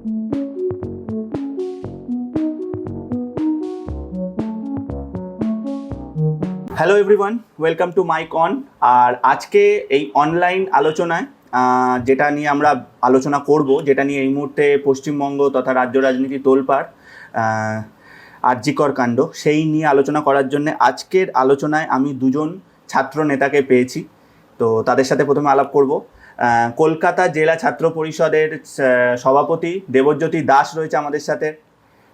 Hello everyone welcome to my corner আজকে এই online আলোচনায় যেটা নিয়ে আমরা আলোচনা করব যেটা নিয়ে এই মুহূর্তে পশ্চিমবঙ্গ তথা রাজ্য রাজনীতি তোলপাড় আহ, আরজিকর কাণ্ড সেই নিয়ে আলোচনা করার জন্য আজকের আলোচনায় আমি দুজন ছাত্র নেতাকে পেয়েছি। তো তাদের সাথে প্রথমে আলাপ করব। কলকাতা জেলা ছাত্র পরিষদের সভাপতি দেবজ্যোতি দাস রয়েছে আমাদের সাথে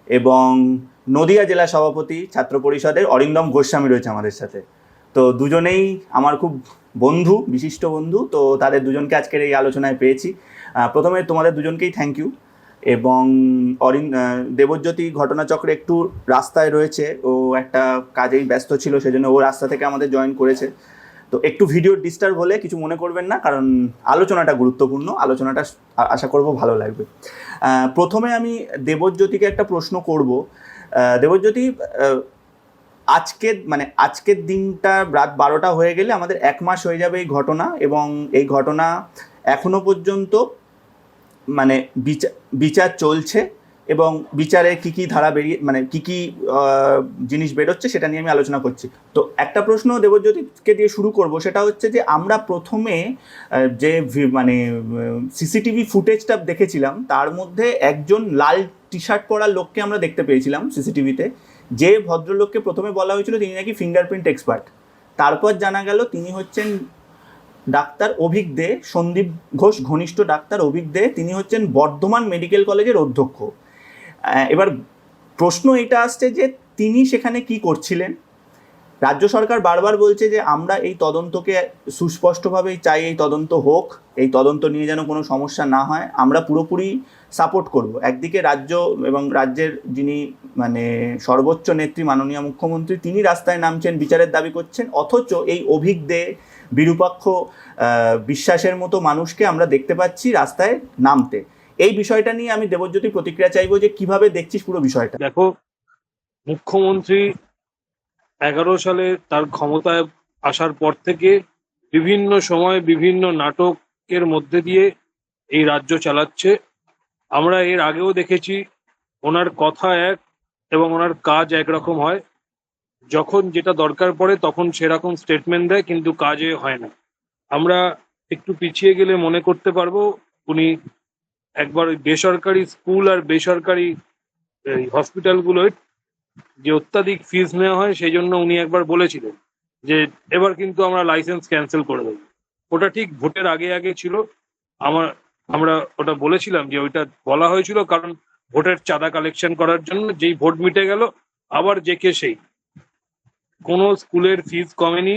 এবং নদিয়া জেলা সভাপতি ছাত্র পরিষদের অরিন্দম গোস্বামী রয়েছে আমাদের সাথে। তো দুজনেই আমার খুব বন্ধু, বিশিষ্ট বন্ধু, তো তাদের দুজনকে আজকের এই আলোচনায় পেয়েছি। প্রথমে তোমাদের দুজনকেই থ্যাংক ইউ এবং অরিন দেবজ্যোতি ঘটনাচক্রে একটু রাস্তায় রয়েছে, ও একটা কাজেই ব্যস্ত ছিল, সেজন্য ও রাস্তা থেকে আমাদের জয়েন করেছে। তো একটু ভিডিও ডিস্টার্ব হলে কিছু মনে করবেন না, কারণ আলোচনাটা গুরুত্বপূর্ণ, আলোচনাটা আশা করব ভালো লাগবে। প্রথমে আমি দেবজ্যোতিকে একটা প্রশ্ন করব। দেবজ্যোতি আজকের মানে আজকের দিনটা রাত বারোটা হয়ে গেলে আমাদের এক মাস হয়ে যাবে এই ঘটনা এবং এই ঘটনা এখনও পর্যন্ত মানে বিচার বিচার চলছে। এবং বিচারে কি কি ধারা বেরিয়ে মানে কি কি জিনিস বেরোচ্ছে সেটা নিয়ে আমি আলোচনা করছি। তো একটা প্রশ্ন দেবজ্যোতিকে দিয়ে শুরু করব, সেটা হচ্ছে যে আমরা প্রথমে যে মানে সিসিটিভি ফুটেজটা দেখেছিলাম, তার মধ্যে একজন লাল টি শার্ট পরা লোককে আমরা দেখতে পেয়েছিলাম সিসিটিভিতে। যে ভদ্রলোককে প্রথমে বলা হয়েছিল তিনি নাকি ফিঙ্গারপ্রিন্ট এক্সপার্ট। তারপর জানা গেল তিনি হচ্ছেন ডাক্তার অভিক দে, সন্দীপ ঘোষ, ঘনিষ্ঠ ডাক্তার অভিক দে, তিনি হচ্ছেন বর্ধমান মেডিকেল কলেজের অধ্যক্ষ। এবার প্রশ্ন এটা আসছে যে তিনি সেখানে কি করছিলেন? রাজ্য সরকার বারবার বলছে যে আমরা এই তদন্তকে সুস্পষ্টভাবেই চাই, এই তদন্ত হোক, এই তদন্ত নিয়ে যেন কোনো সমস্যা না হয়, আমরা পুরোপুরি সাপোর্ট করব। একদিকে রাজ্য এবং রাজ্যের যিনি মানে সর্বোচ্চ নেত্রী, মাননীয় মুখ্যমন্ত্রী, তিনি রাস্তায় নামছেন, বিচারের দাবি করছেন, অথচ এই অভিক দে বিরূপাক্ষ বিশ্বাসের মতো মানুষকে আমরা দেখতে পাচ্ছি রাস্তায় নামতে। এই বিষয়টা নিয়ে আমি দেবজ্যোতি প্রতিক্রিয়া চাইব যে কীভাবে দেখছিস পুরো বিষয়টা? দেখো, মুখ্যমন্ত্রী এগারো সালে তার ক্ষমতায় আসার পর থেকে বিভিন্ন সময় বিভিন্ন নাটকের মধ্যে দিয়ে এই রাজ্য চালাচ্ছে। আমরা এর আগেও দেখেছি, ওনার কথা এক এবং ওনার কাজ একরকম হয়। যখন যেটা দরকার পড়ে তখন সেরকম স্টেটমেন্ট দেয়, কিন্তু কাজে হয় না। আমরা একটু পিছিয়ে গেলে মনে করতে পারব, উনি একবার ওই বেসরকারি স্কুল আর বেসরকারি হসপিটালগুলোয় যে অত্যাধিক ফিজ নেওয়া হয়, সেই জন্য উনি একবার বলেছিলেন যে এবার কিন্তু আমরা লাইসেন্স ক্যান্সেল করে দেবো। ওটা ঠিক ভোটের আগে আগে ছিল। আমার, আমরা ওটা বলেছিলাম যে ওইটা বলা হয়েছিল কারণ ভোটের চাঁদা কালেকশন করার জন্য যেই ভোট মিটে গেল, আবার যে কে সেই। কোনো স্কুলের ফিজ কমেনি,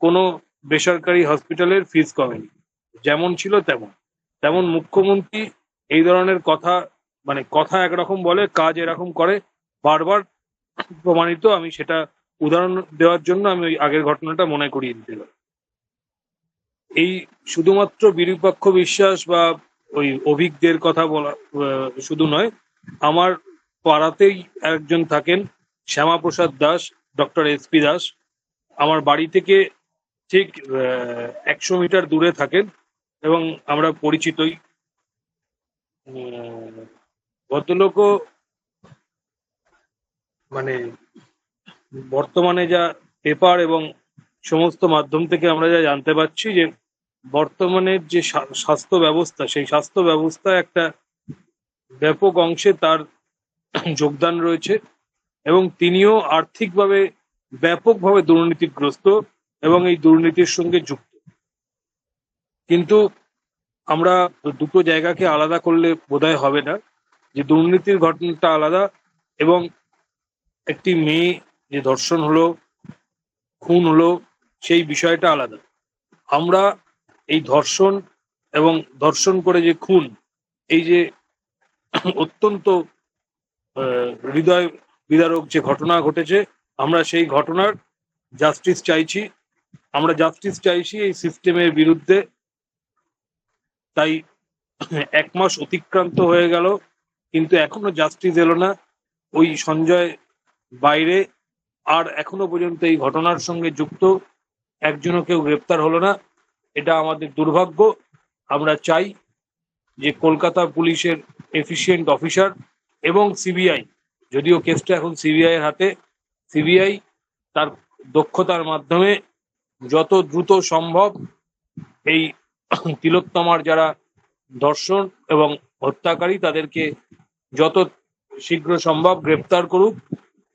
কোনো বেসরকারি হসপিটালের ফিজ কমেনি। যেমন ছিল তেমন। তেমন মুখ্যমন্ত্রী এই ধরনের কথা মানে কথা একরকম বলে, কাজ এরকম করে, বারবার প্রমাণিত, আমি সেটা উদাহরণ দেওয়ার জন্য আমি ওই আগের ঘটনাটা মনে করিয়ে দিতে পারি। এই শুধুমাত্র বিরূপাক্ষ বিশ্বাস বা ওই অভিজ্ঞদের কথা বলা শুধু নয়, আমার পাড়াতেই একজন থাকেন Shyamaprasad Das, doctor S P Das. আমার বাড়ি থেকে ঠিক একশো মিটার দূরে থাকেন এবং আমরা পরিচিতই। ভদ্রলোকও মানে বর্তমানে যা পেপার এবং সমস্ত মাধ্যম থেকে আমরা যা জানতে পারছি যে বর্তমানের যে স্বা- স্বাস্থ্য ব্যবস্থা, সেই স্বাস্থ্য ব্যবস্থা একটা ব্যাপক অংশে তার যোগদান রয়েছে এবং তিনিও আর্থিকভাবে ব্যাপকভাবে দুর্নীতিগ্রস্ত এবং এই দুর্নীতির সঙ্গে যুক্ত। কিন্তু আমরা দুটো জায়গাকে আলাদা করলে বোধহয় হবে না। যে দুর্নীতির ঘটনাটা আলাদা এবং একটি মেয়ে যে ধর্ষণ হলো, খুন হলো, সেই বিষয়টা আলাদা। আমরা এই ধর্ষণ এবং ধর্ষণ করে যে খুন, এই যে অত্যন্ত হৃদয় বিদারক যে ঘটনা ঘটেছে, আমরা সেই ঘটনার জাস্টিস চাইছি। আমরা জাস্টিস চাইছি এই সিস্টেমের বিরুদ্ধে তাই এক মাস অতিক্রান্ত হয়ে গেল, কিন্তু এখনও জাস্টিস এলো না। ওই সঞ্জয় বাইরে আর এখনও পর্যন্ত এই ঘটনার সঙ্গে যুক্ত। একজনও কেউ গ্রেপ্তার হলো না। এটা আমাদের দুর্ভাগ্য। আমরা চাই যে কলকাতা পুলিশের এফিসিয়েন্ট অফিসার এবং সিবিআই যদিও কেসটা এখন সিবিআই এর হাতে। সিবিআই তার দক্ষতার মাধ্যমে যত দ্রুত সম্ভব এই তিলোত্তমার যারা ধর্ষণ এবং হত্যাকারী, তাদেরকে যত শীঘ্র সম্ভব গ্রেপ্তার করুক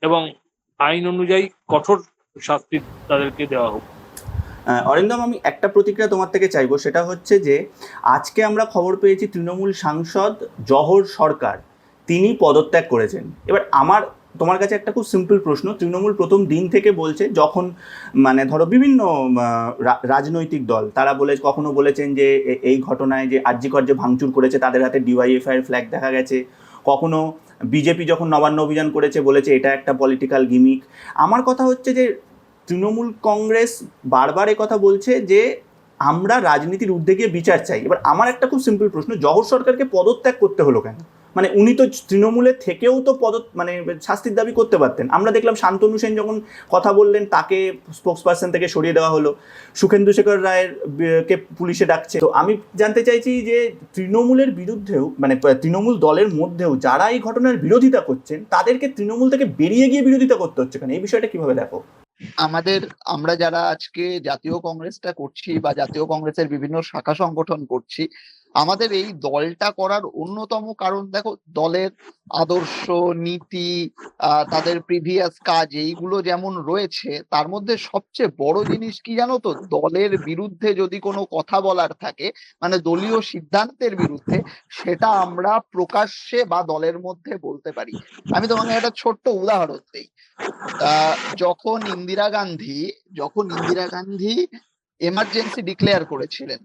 এবং আইন অনুযায়ী কঠোর শাস্তি তাদেরকে দেওয়া হোক। অরিন্দম, আমি একটা প্রতিক্রিয়া তোমার থেকে চাইব। সেটা হচ্ছে যে, আজকে আমরা খবর পেয়েছি তৃণমূল সাংসদ জহর সরকার, তিনি পদত্যাগ করেছেন। এবার আমার তোমার কাছে একটা খুব সিম্পল প্রশ্ন। তৃণমূল প্রথম দিন থেকে বলছে, যখন মানে ধরো বিভিন্ন রাজনৈতিক দল, তারা বলে, কখনো বলেছেন যে এই ঘটনায় যে আর্যিকর যে ভাঙচুর করেছে, তাদের হাতে ডিওয়াইএফআই এর ফ্ল্যাগ দেখা গেছে। কখনো বিজেপি যখন নবান্ন অভিযান করেছে, বলেছে, এটা একটা পলিটিক্যাল গিমিক আমার কথা হচ্ছে যে, তৃণমূল কংগ্রেস বারবার কথা বলছে যে, আমরা রাজনীতির ঊর্ধ্বে গিয়ে বিচার চাই। এবার আমার একটা খুব সিম্পল প্রশ্ন জহর সরকারকে পদত্যাগ করতে হলো কেন? মানে উনি তো তৃণমূলের থেকেও তো পদ মানে শাস্তির দাবি করতে পারতেন। আমরা দেখলাম শান্তনু সেন যখন কথা বললেন, তাকে স্পোক্স পার্সন থেকে সরিয়ে দেওয়া হলো। সুখেন্দু শেখর রায়ের কে পুলিশে ডাকছে। তো আমি জানতে চাইছি যে তৃণমূলের বিরুদ্ধেও মানে তৃণমূল দলের মধ্যেও যারা এই ঘটনার বিরোধিতা করছেন, তাদেরকে তৃণমূল থেকে বেরিয়ে গিয়ে বিরোধিতা করতে হচ্ছে কেন? এই বিষয়টা কীভাবে দেখো? আমাদের, আমরা যারা আজকে জাতীয় কংগ্রেসটা করছি বা জাতীয় কংগ্রেসের বিভিন্ন শাখা সংগঠন করছি আমাদের এই দলটা করার অন্যতম কারণ, দেখো, দলের আদর্শ, নীতি তাদের প্রিভিয়াস কাজ এইগুলো যেমন রয়েছে, তার মধ্যে সবচেয়ে বড় জিনিস কি জানো তো? দলের বিরুদ্ধে যদি কোনো কথা বলার থাকে মানে দলীয় সিদ্ধান্তের বিরুদ্ধে, সেটা আমরা প্রকাশ্যে বা দলের মধ্যে বলতে পারি। আমি তোমাকে একটা ছোট্ট উদাহরণ দিই। যখন ইন্দিরা গান্ধী, যখন ইন্দিরা গান্ধী এমার্জেন্সি ডিক্লেয়ার করেছিলেন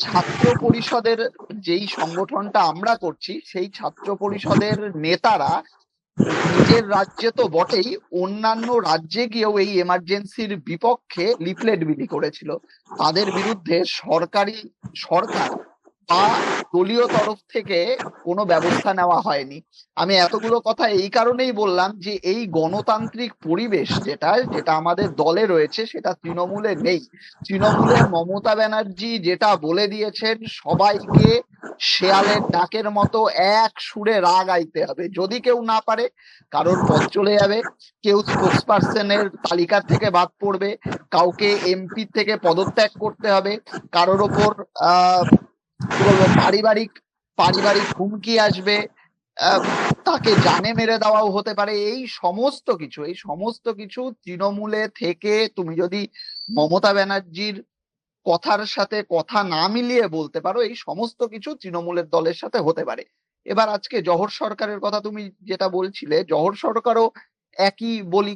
ছাত্র পরিষদের যেই সংগঠনটা আমরা করছি, সেই ছাত্র পরিষদের নেতারা নিজের রাজ্যে তো বটেই, অন্যান্য রাজ্যে গিয়েও এই এমার্জেন্সির বিপক্ষে লিফলেট বিলি করেছিল। তাদের বিরুদ্ধে সরকারি সরকার বা দলীয় তরফ থেকে কোনো ব্যবস্থা নেওয়া হয়নি। আমি এতগুলো কথা এই কারণেই বললাম যে এই গণতান্ত্রিক পরিবেশ যেটা যেটা আমাদের দলে রয়েছে, সেটা তৃণমূলে নেই। তৃণমূলে মমতা ব্যানার্জি যেটা বলে দিয়েছেন, সবাইকে শেয়ালের ডাকের মতো এক সুরে রাগ আইতে হবে। যদি কেউ না পারে, কারোর পথ চলে যাবে। কেউ স্পোক্স পার্সনের তালিকা থেকে বাদ পড়বে। কাউকে এমপি থেকে পদত্যাগ করতে হবে। কারোর ওপর, আহ কি বলব, পারিবারিক পারিবারিক হুমকি আসবে তাকে জানে মেরে দেওয়াও হতে পারে, এই সমস্ত কিছু, এই সমস্ত কিছু তৃণমূলে থেকে তুমি যদি মমতা ব্যানার্জির কথার সাথে কথা না মিলিয়ে বলতে পারো, এই সমস্ত কিছু তৃণমূলের দলের সাথে হতে পারে। এবার আজকে জহর সরকারের কথা তুমি যেটা বলছিলে, জহর সরকারও একই বলি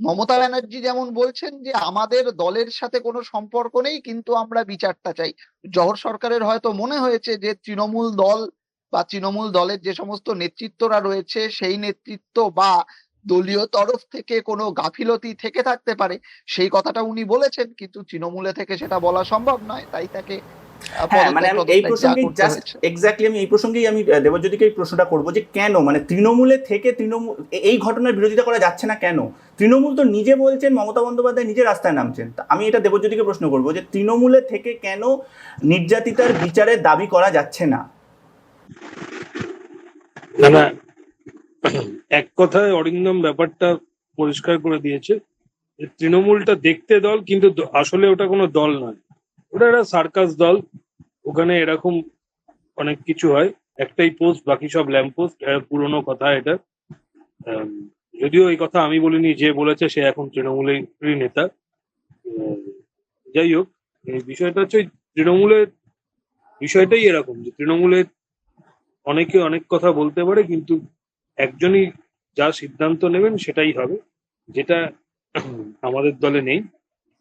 মমতা ব্যানার্জি যেমন বলছেন যে, আমাদের দলের সাথে কোনো সম্পর্ক নেই, কিন্তু আমরা বিচারটা চাই। জহর সরকারের হয়তো মনে হয়েছে যে, তৃণমূল দল বা তৃণমূল দলের যে সমস্ত নেতৃত্বরা রয়েছে, সেই নেতৃত্ব বা দলীয় তরফ থেকে কোনো গাফিলতি থেকে থাকতে পারে, সেই কথাটা উনি বলেছেন, কিন্তু তৃণমূলে থেকে সেটা বলা সম্ভব নয়, তাই তাকে হ্যাঁ মানে আমি এই প্রসঙ্গে জাস্ট এক্স্যাক্টলি আমি এই প্রসঙ্গেই আমি দেবজ্যোতিকে এই প্রশ্নটা করব যে কেন? মানে তৃণমূলে থেকে তৃণমূল এই ঘটনার বিরোধিতা করা যাচ্ছে না কেন? তৃণমূল তো নিজে বলছেন মমতা বন্দ্যোপাধ্যায় নিজে রাস্তায় নামছেন। আমি এটা দেবজ্যোতিকে প্রশ্ন করব যে তৃণমূলে থেকে কেন নির্যাতিতার বিচারের দাবি করা যাচ্ছে না? না না এক কথায় অরিন্দম ব্যাপারটা পরিষ্কার করে দিয়েছে তৃণমূলটা দেখতে দল কিন্তু আসলে ওটা কোনো দল নয়। ওটা একটা সার্কাস দল। ওখানে এরকম অনেক কিছু হয়। একটাই পোস্ট বাকি সব ল্যাম্প পোস্ট পুরোনো কথা এটা। যদিও এই কথা আমি বলিনি, যে বলেছে সে এখন তৃণমূলেরই নেতা। যাই হোক, এই বিষয়টা হচ্ছে তৃণমূলের বিষয়টাই এরকম, যে তৃণমূলে অনেকে অনেক কথা বলতে পারে, কিন্তু একজনই যা সিদ্ধান্ত নেবেন সেটাই হবে। যেটা আমাদের দলে নেই।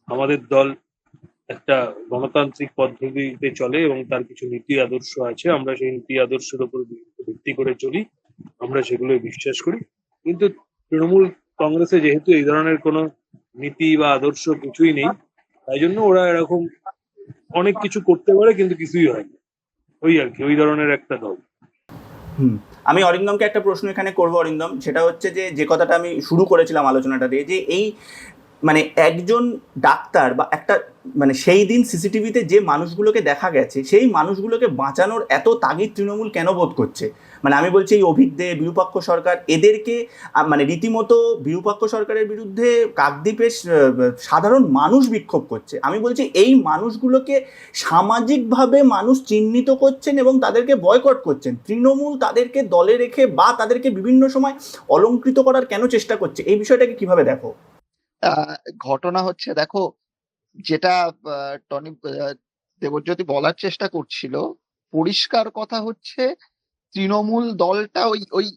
আমাদের দল একটা গণতান্ত্রিক পদ্ধতিতে চলে এবং তার কিছু নীতি আদর্শ আছে, আমরা সেই নীতি আদর্শের উপর ভিত্তি করে চলি, আমরা সেগুলো বিশ্বাস করি। কিন্তু তৃণমূল কংগ্রেসে যেহেতু এই ধরনের কোনো নীতি বা আদর্শ কিছুই নেই, তাই জন্য ওরা এরকম অনেক কিছু করতে পারে কিন্তু কিছুই হয় ওই আর কি, ওই ধরনের একটা দল। আমি অরিন্দমকে একটা প্রশ্ন এখানে করব অরিন্দম, সেটা হচ্ছে যে যে কথাটা আমি শুরু করেছিলাম আলোচনাটা দিয়ে, যে এই মানে একজন ডাক্তার বা একটা মানে সেই দিন সিসিটিভিতে যে মানুষগুলোকে দেখা গেছে, সেই মানুষগুলোকে বাঁচানোর এত তাগিদ তৃণমূল কেন বোধ করছে? মানে আমি বলছি এই অভিক দে, বিরূপাক্ষ সরকার, এদেরকে মানে রীতিমতো বিরূপাক্ষ সরকারের বিরুদ্ধে কাকদ্বীপের সাধারণ মানুষ বিক্ষোভ করছে। আমি বলছি এই মানুষগুলোকে সামাজিকভাবে মানুষ চিহ্নিত করছেন এবং তাদেরকে বয়কট করছেন। তৃণমূল তাদেরকে দলে রেখে বা তাদেরকে বিভিন্ন সময় অলঙ্কৃত করার কেন চেষ্টা করছে? এই বিষয়টাকে কীভাবে দেখো? ঘটনা হচ্ছে দেখো, যেটা টনি দেবজ্যোতি বলার চেষ্টা করছিল, পরিষ্কার কথা হচ্ছে, তৃণমূল দলটা ওই ওই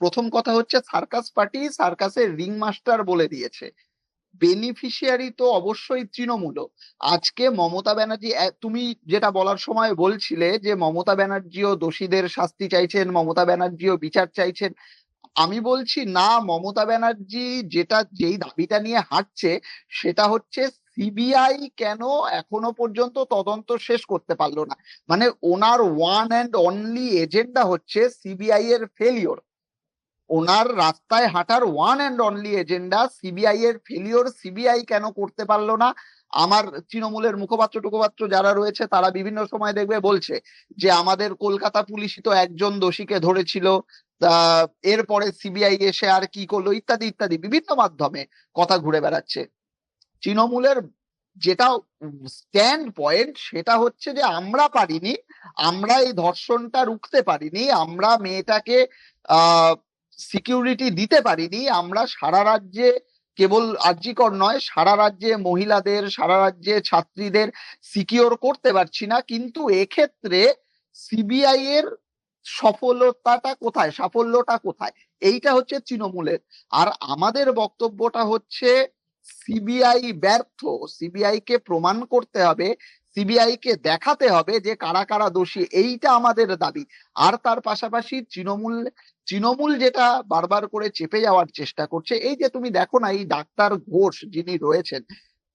প্রথম কথা হচ্ছে সার্কাস পার্টি সার্কাসের রিং মাস্টার বলে দিয়েছে। বেনিফিশিয়ারি তো অবশ্যই তৃণমূল আজকে মমতা ব্যানার্জি তুমি যেটা বলার সময় বলছিলে যে মমতা ব্যানার্জিও দোষীদের শাস্তি চাইছেন, মমতা ব্যানার্জিও বিচার চাইছেন আমি বলছি, না, মমতা ব্যানার্জি যেটা, যেই দাবিটা নিয়ে হাঁটছে, সেটা হচ্ছে সিবিআই কেন এখনও পর্যন্ত তদন্ত শেষ করতে পারল না? মানে ওনার ওয়ান অ্যান্ড অনলি এজেন্ডা হচ্ছে সিবিআই এর ফেলিওর ওনার রাস্তায় হাঁটার one and only agenda CBI এর ফেলিওর সিবিআই কেন করতে পারল না? আমার তৃণমূলের মুখপাত্র টুকোপাত্র যারা রয়েছে, তারা বিভিন্ন সময় দেখবে বলছে যে, আমাদের কলকাতা পুলিশই তো একজন দোষীকে ধরেছিল। এরপরে সিবিআই এসে আর কি করল, ইত্যাদি ইত্যাদি, বিভিন্ন মাধ্যমে কথা ঘুরে বেড়াচ্ছে। তৃণমূলের যেটা স্ট্যান্ড পয়েন্ট সেটা হচ্ছে যে আমরা পারিনি, আমরা এই ধর্ষণটা রুখতে পারিনি, আমরা মেয়েটাকে সিকিউরিটি দিতে পারিনি, আমরা সারা রাজ্যে কেবল আর্যিকর নয়, সারা রাজ্যে মহিলাদের, সারা রাজ্যে ছাত্রীদের সিকিওর করতে পারছি না, কিন্তু এক্ষেত্রে সিবিআই এর সফলতাটা কোথায়? সাফল্যটা কোথায়? এইটা হচ্ছে তৃণমূলের। আর আমাদের বক্তব্যটা হচ্ছে সিবিআই ব্যর্থ। সিবিআই কে প্রমাণ করতে হবে, সিবিআই কে দেখাতে হবে যে কারা কারা দোষী, এইটা আমাদের দাবি। আর তার পাশাপাশি তৃণমূল তৃণমূল যেটা বারবার করে চেপে যাওয়ার চেষ্টা করছে, এই যে তুমি দেখো না, এই ডাক্তার ঘোষ যিনি রয়েছেন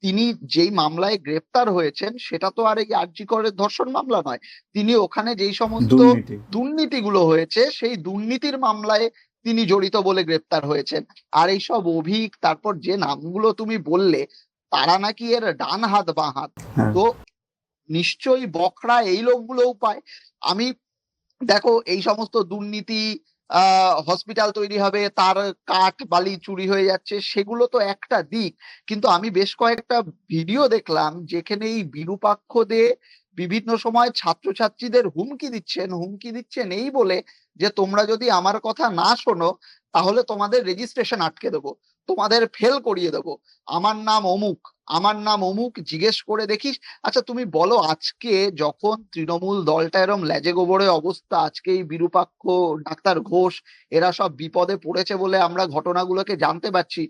তিনি যেই মামলায় গ্রেপ্তার হয়েছেন সেটা তো আর এই আর্যিকরের ধর্ষণ মামলা নয়। তিনি ওখানে যেই সমস্ত দুর্নীতি। দুর্নীতিগুলো হয়েছে সেই দুর্নীতির মামলায় তিনি জড়িত বলে গ্রেপ্তার হয়েছেন। আর এইসব অভিক তারপর যে নামগুলো তুমি বললে তারা নাকি এর ডান হাত বাঁ হাত। হ্যাঁ। তো নিশ্চয়ই বকরা এই লোকগুলোও পায়। আমি দেখো এই সমস্ত দুর্নীতি হসপিটাল তৈরি হবে, তার কাঠ বালি চুরি হয়ে যাচ্ছে, সেগুলো তো একটা দিক। কিন্তু আমি বেশ কয়েকটা ভিডিও দেখলাম যেখানে এই বিরূপাক্ষদের বিভিন্ন সময় ছাত্রছাত্রীদের হুমকি দিচ্ছেন হুমকি দিচ্ছেন এই বলে যে, তোমরা যদি আমার কথা না শোনো, তাহলে তোমাদের রেজিস্ট্রেশন আটকে দেবো, তোমাদের ফেল করিয়ে দেবো। আমার নাম অমুক আমার নাম অমুক, জিজ্ঞেস করে দেখিস। আচ্ছা তুমি বলো আজকে যখন তৃণমূল দলটা এরম লেজে গোবরে অবস্থা, আজকে এই বিরূপাক্ষ, ডাক্তার ঘোষ, এরা সব বিপদে পড়েছে বলে আমরা ঘটনাগুলোকে জানতে পারছি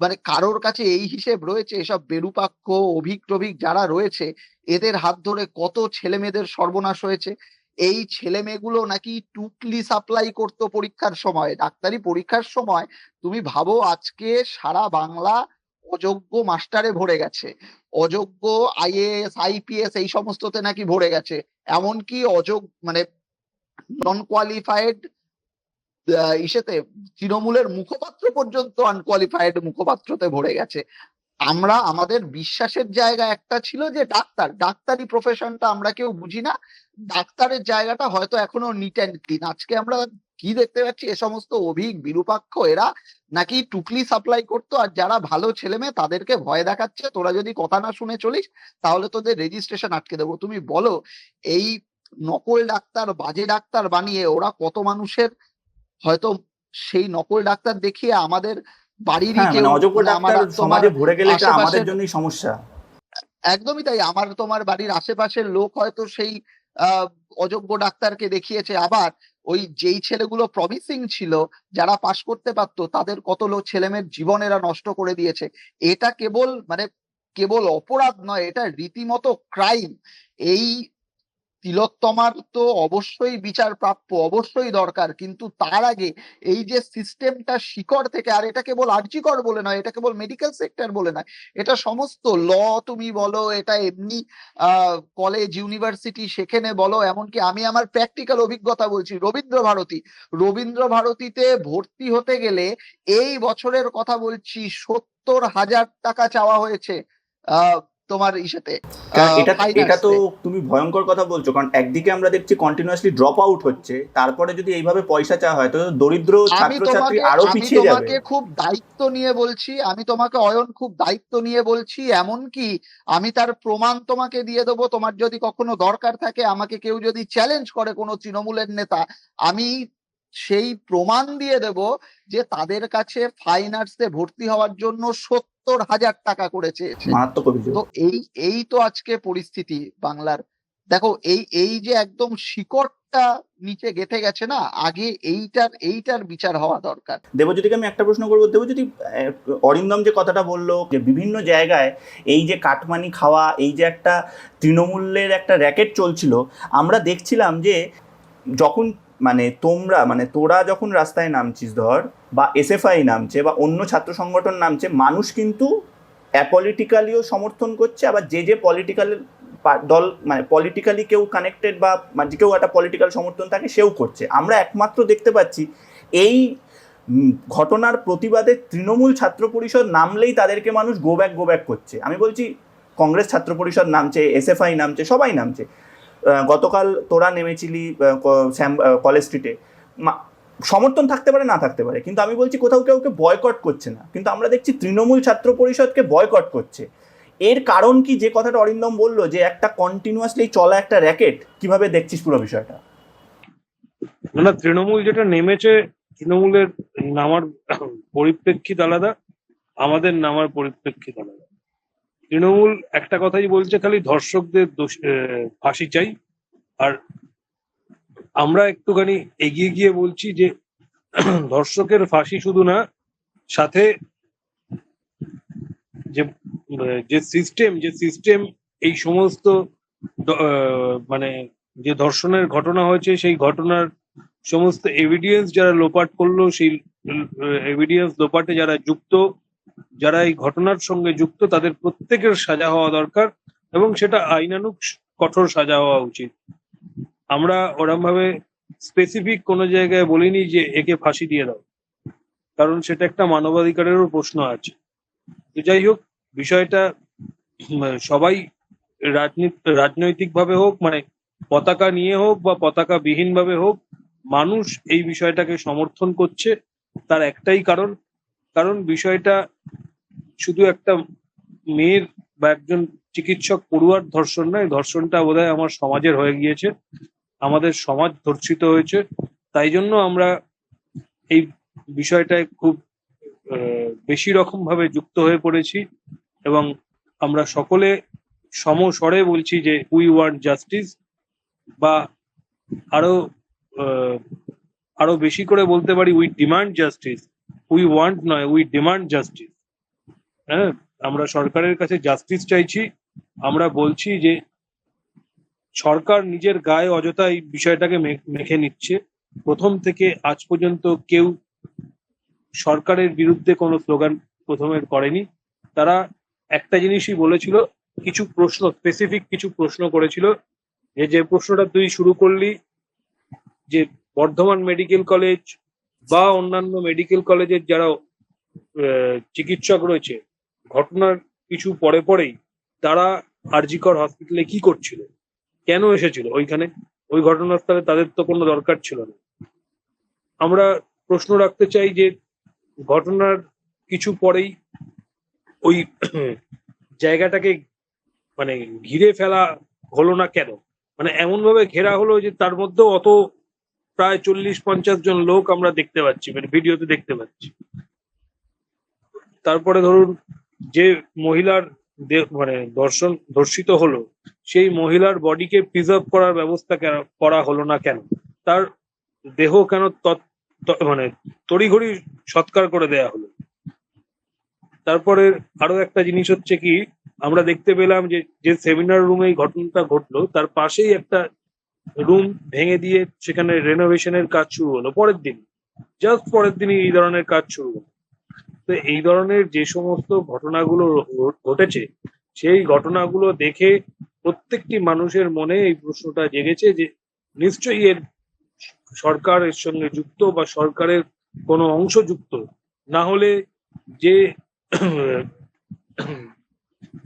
মানে কারোর কাছে এই হিসেব রয়েছে? এসব বেরুপাক্ষ, অভিক টভিক যারা রয়েছে, এদের হাত ধরে কত ছেলে মেয়েদের সর্বনাশ হয়েছে? এই ছেলে মেয়েগুলো নাকি টুকলি সাপ্লাই করতো পরীক্ষার সময়, ডাক্তারি পরীক্ষার সময়। তুমি ভাবো আজকে সারা বাংলা অযোগ্য মাস্টারে ভরে গেছে। অযোগ্য আইএএস, আইপিএস এই সমস্ততে নাকি ভরে গেছে। এমনকি অযোগ্য মানে নন কোয়ালিফাইড ইসেতে তৃণমূলের মুখপাত্র পর্যন্ত আনকোয়ালিফাইড মুখপাত্রতে ভরে গেছে। আমরা, আমাদের বিশ্বাসের জায়গা একটা ছিল যে ডাক্তার, ডাক্তারি প্রফেশনটা আমরা কেউ বুঝি না। ডাক্তারের জায়গাটা হয়তো এখনও নিট অ্যান্ড ক্লিন আজকে আমরা কি দেখতে পাচ্ছি? এ সমস্ত অভিক, বিরূপাক্ষ, এরা নাকি টুকলি সাপ্লাই করতো? আর যারা ভালো ছেলে মেয়ে তাদেরকে ভয় দেখাচ্ছে? তোরা যদি কথা না শুনে চলিস তাহলে তোদের রেজিস্ট্রেশন আটকে দেবো। তুমি বলো এই নকল ডাক্তার বাজে ডাক্তার বানিয়ে ওরা কত মানুষের হয়তো সেই নকল ডাক্তার দেখিয়ে আমাদের বাড়িরই হ্যাঁ মানে সমাজে ভরে গেলে আমাদের জন্যই সমস্যা। একদমই তাই। আমার তোমার বাড়ির আশেপাশের লোক হয়তো সেই আহ, অযোগ্য ডাক্তারকে দেখিয়েছে। আবার ওই যেই ছেলেগুলো প্রমিসিং ছিল, যারা পাশ করতে পারত, তাদের কত লোক ছেলেমেয়ের জীবন এরা নষ্ট করে দিয়েছে। এটা কেবল মানে কেবল অপরাধ নয়, এটা রীতিমতো ক্রাইম এই তিলোত্তমার তো অবশ্যই বিচার প্রাপ্য অবশ্যই দরকার কিন্তু তার আগে এই যে সিস্টেমটা শিকড় থেকে আর এটা কেবল আর্যিকর বলে নয় এটা কেবল মেডিকেল সেক্টর বলে নয় এটা সমস্ত ল তুমি বলো এটা এমনি কলেজ ইউনিভার্সিটি সেখানে বলো এমনকি আমি আমার প্র্যাকটিক্যাল অভিজ্ঞতা বলছি রবীন্দ্র ভারতী রবীন্দ্র ভারতীতে ভর্তি হতে গেলে এই বছরের কথা বলছি সত্তর হাজার টাকা চাওয়া হয়েছে আহ, তোমার ইসেতে। এটা এটা তো তুমি ভয়ঙ্কর কথা বলছো কারণ একদিকে আমরা দেখছি কন্টিনিউয়াসলি ড্রপ আউট হচ্ছে তারপরে যদি এইভাবে পয়সা চাওয়া হয় তো দরিদ্র ছাত্রছাত্রী আরও পিছিয়ে যাবে। তোমাকে খুব দায়িত্ব নিয়ে বলছি আমি তোমাকে অয়ন খুব দায়িত্ব নিয়ে বলছি এমনকি আমি তার প্রমাণ তোমাকে দিয়ে দেবো তোমার যদি কখনো দরকার থাকে আমাকে কেউ যদি চ্যালেঞ্জ করে কোনো তৃণমূলের নেতা আমি সেই প্রমাণ দিয়ে দেব যে তাদের কাছে ফাইন আর্টসে ভর্তি হওয়ার জন্য সত্তর হাজার টাকা করে চেয়েছে। তো এই এই তো আজকে পরিস্থিতি বাংলার। দেখো এই এই যে একদম শিকড়টা নিচে গেঁথে গেছে না আগে এইটার এইটার বিচার হওয়া দরকার। দেবজ্যোতিকে আমি একটা প্রশ্ন করব। দেবজ্যোতি অরিন্দম যে কথাটা বলল যে বিভিন্ন জায়গায় এই যে কাটমানি খাওয়া এই যে একটা তৃণমূলের একটা র্যাকেট চলছিল আমরা দেখছিলাম যে যখন মানে তোমরা মানে তোরা যখন রাস্তায় নামছিস ধর বা এসএফআই নামছে বা অন্য ছাত্র সংগঠন নামছে, মানুষ কিন্তু অ্যাপলিটিক্যালিও সমর্থন করছে, আবার যে যে পলিটিক্যাল দল মানে পলিটিক্যালি কেউ কানেক্টেড বা মানে কেউ একটা পলিটিক্যাল সমর্থন থাকে, সেও করছে। আমরা একমাত্র দেখতে পাচ্ছি, এই ঘটনার প্রতিবাদে তৃণমূল ছাত্র পরিষদ নামলেই তাদেরকে মানুষ গো ব্যাক গো ব্যাক করছে। আমি বলছি, কংগ্রেস ছাত্র পরিষদ নামছে এসএফআই নামছে, সবাই নামছে। গতকাল তোরা নেমেছিলি কলেজ স্ট্রিটে। সমর্থন থাকতে পারে, না থাকতে পারে। কিন্তু আমি বলছি কোথাও কেউ বয়কট করছে না। কিন্তু আমরা দেখছি তৃণমূল ছাত্র পরিষদকে বয়কট করছে। এর কারণ কি? যে কথাটা অরিন্দম বলল যে একটা কন্টিনিউয়াসলি চলা একটা র্যাকেট কীভাবে দেখছিস পুরো বিষয়টা? না তৃণমূল যেটা নেমেছে, তৃণমূলের নামার পরিপ্রেক্ষিত আলাদা, আমাদের নামার পরিপ্রেক্ষিত আলাদা। তৃণমূল একটা কথাই বলছে, খালি ধর্ষকদের ফাঁসি চাই। আর আমরা একটুখানি এগিয়ে গিয়ে বলছি যে, ধর্ষকের ফাঁসি শুধু না, সাথে যে যে সিস্টেম যে সিস্টেম এই সমস্ত মানে যে ধর্ষণের ঘটনা হয়েছে, সেই ঘটনার সমস্ত এভিডেন্স যারা লোপাট করল, সেই এভিডেন্স লোপাটে যারা যুক্ত, যারা এই ঘটনার সঙ্গে যুক্ত, তাদের প্রত্যেকের সাজা হওয়া দরকার এবং সেটা আইনানুক কঠোর সাজা হওয়া উচিত। আমরা ওরম ভাবে স্পেসিফিক কোনো জায়গায় বলিনি যে একে ফাঁসি দিয়ে দাও। কারণ সেটা একটা মানবাধিকারেরও প্রশ্ন আছে। তো যাই হোক, বিষয়টা সবাই রাজনীতি রাজনৈতিক ভাবে হোক মানে পতাকা নিয়ে হোক বা পতাকা বিহীন ভাবে হোক, মানুষ এই বিষয়টাকে সমর্থন করছে তার একটাই কারণ। কারণ বিষয়টা শুধু একটা মেয়ের বা একজন চিকিৎসক পড়ুয়ার ধর্ষণ নয়, ধর্ষণটা বোধহয় আমার সমাজের হয়ে গিয়েছে। আমাদের সমাজ ধর্ষিত হয়েছে। তাই জন্য আমরা এই বিষয়টায় খুব বেশি রকম ভাবে যুক্ত হয়ে পড়েছি এবং আমরা সকলে সমস্বরে বলছি যে উই ওয়ান্ট জাস্টিস বা আরও আরও বেশি করে বলতে পারি, we demand justice. We want নয়, উই ডিমান্ড জাস্টিস। হ্যাঁ আমরা সরকারের কাছে জাস্টিস চাইছি। আমরা বলছি যে সরকার নিজের গায়ে অযথা এই বিষয়টাকে মেখে নিচ্ছে। প্রথম থেকে আজ পর্যন্ত কেউ সরকারের বিরুদ্ধে কোনো স্লোগান প্রথমে করেনি। তারা একটা জিনিসই বলেছিল, কিছু প্রশ্ন স্পেসিফিক কিছু প্রশ্ন করেছিল। যে যে প্রশ্নটা তুই শুরু করলি, যে বর্ধমান মেডিকেল কলেজ বা অন্যান্য মেডিকেল কলেজের যারা চিকিৎসক রয়েছে, ঘটনার কিছু পরে পরেই তারা আরজিকর হসপিটালে কি করছিল? কেন এসেছিল ওইখানে? ওই ঘটনাস্থলে তাদের তো কোনো দরকার ছিল না। আমরা প্রশ্ন রাখতে চাই যে ঘটনার কিছু পরেই ওই জায়গাটাকে মানে ঘিরে ফেলা হলো না কেন? মানে এমন ভাবে ঘেরা হলো যে তার মধ্যেও অত প্রায় চল্লিশ, পঞ্চাশ জন লোক আমরা দেখতে পাচ্ছি মানে ভিডিওতে দেখতে পাচ্ছি। তারপরে ধরুন যে মহিলার মানে দর্শন ধর্ষিত হলো সেই মহিলার বডিকে প্রিজার্ভ করার ব্যবস্থা করা হলো না কেন? তার দেহ কেন মানে তড়িঘড়ি সৎকার করে দেয়া হলো? তারপরে আরও একটা জিনিস হচ্ছে কি, আমরা দেখতে পেলাম যে যে সেমিনার রুমে এই ঘটনাটা ঘটলো, তার পাশেই একটা রুম ভেঙে দিয়ে সেখানে রেনোভেশনের কাজ শুরু হলো, পরের দিন। জাস্ট পরের দিনই এই ধরনের কাজ শুরু হলো। তো এই ধরনের যে সমস্ত ঘটনাগুলো ঘটেছে, সেই ঘটনাগুলো দেখে প্রত্যেকটি মানুষের মনে এই প্রশ্নটা জেগেছে যে নিশ্চয়ই এর সরকার এর সঙ্গে যুক্ত বা সরকারের কোনো অংশ যুক্ত। না হলে যে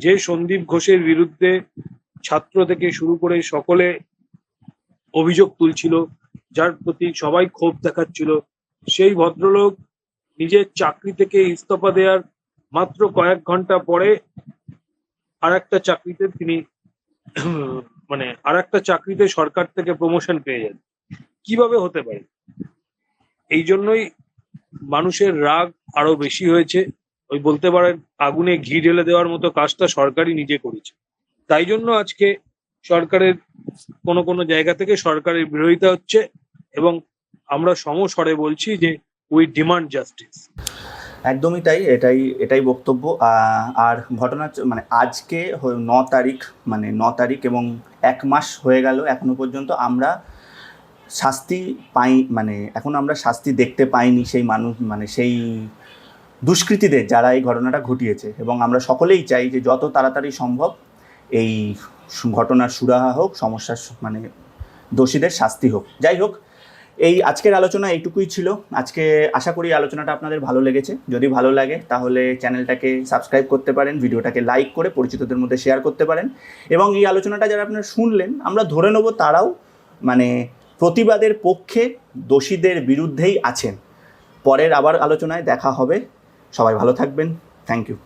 যে সন্দীপ ঘোষের বিরুদ্ধে ছাত্র থেকে শুরু করে সকলে অভিযোগ তুলছিল, যার প্রতি সবাই ক্ষোভ দেখাচ্ছিল, সেই ভদ্রলোক নিজের চাকরি থেকে ইস্তফা দেওয়ার মাত্র কয়েক ঘণ্টা পরে আর একটা চাকরিতে তিনি মানে আর একটা চাকরিতে সরকার থেকে প্রমোশন পেয়ে যান কীভাবে হতে পারে? এই জন্যই মানুষের রাগ আরও বেশি হয়েছে। ওই বলতে পারেন, আগুনে ঘি ঢেলে দেওয়ার মতো কাজটা সরকারই নিজে করেছে। তাই জন্য আজকে সরকারের কোনো কোনো জায়গা থেকে সরকারের বিরোধিতা হচ্ছে এবং আমরা সমস্বরে বলছি যে উই ডিমান্ড জাস্টিস একদমই তাই, এটাই এটাই বক্তব্য। আর ঘটনা মানে আজকে ন তারিখ মানে ন তারিখ এবং এক মাস হয়ে গেল এখনও পর্যন্ত আমরা শাস্তি পাই মানে এখন আমরা শাস্তি দেখতে পাইনি সেই মানুষ মানে সেই দুষ্কৃতীদের যারা এই ঘটনাটা ঘটিয়েছে। এবং আমরা সকলেই চাই যে যত তাড়াতাড়ি সম্ভব এই ঘটনার সুরাহা হোক, সমস্যার মানে দোষীদের শাস্তি হোক। যাই হোক এই আজকের আলোচনা এইটুকুই ছিল। আজকে আশা করি আলোচনাটা আপনাদের ভালো লেগেছে। যদি ভালো লাগে, তাহলে চ্যানেলটাকে সাবস্ক্রাইব করতে পারেন, ভিডিওটাকে লাইক করে পরিচিতদের মধ্যে শেয়ার করতে পারেন। এবং এই আলোচনাটা যারা আপনারা শুনলেন, আমরা ধরে নেব তারাও মানে প্রতিবাদের পক্ষে দোষীদের বিরুদ্ধেই আছেন। পরের আবার আলোচনায় দেখা হবে। সবাই ভালো থাকবেন। Thank you.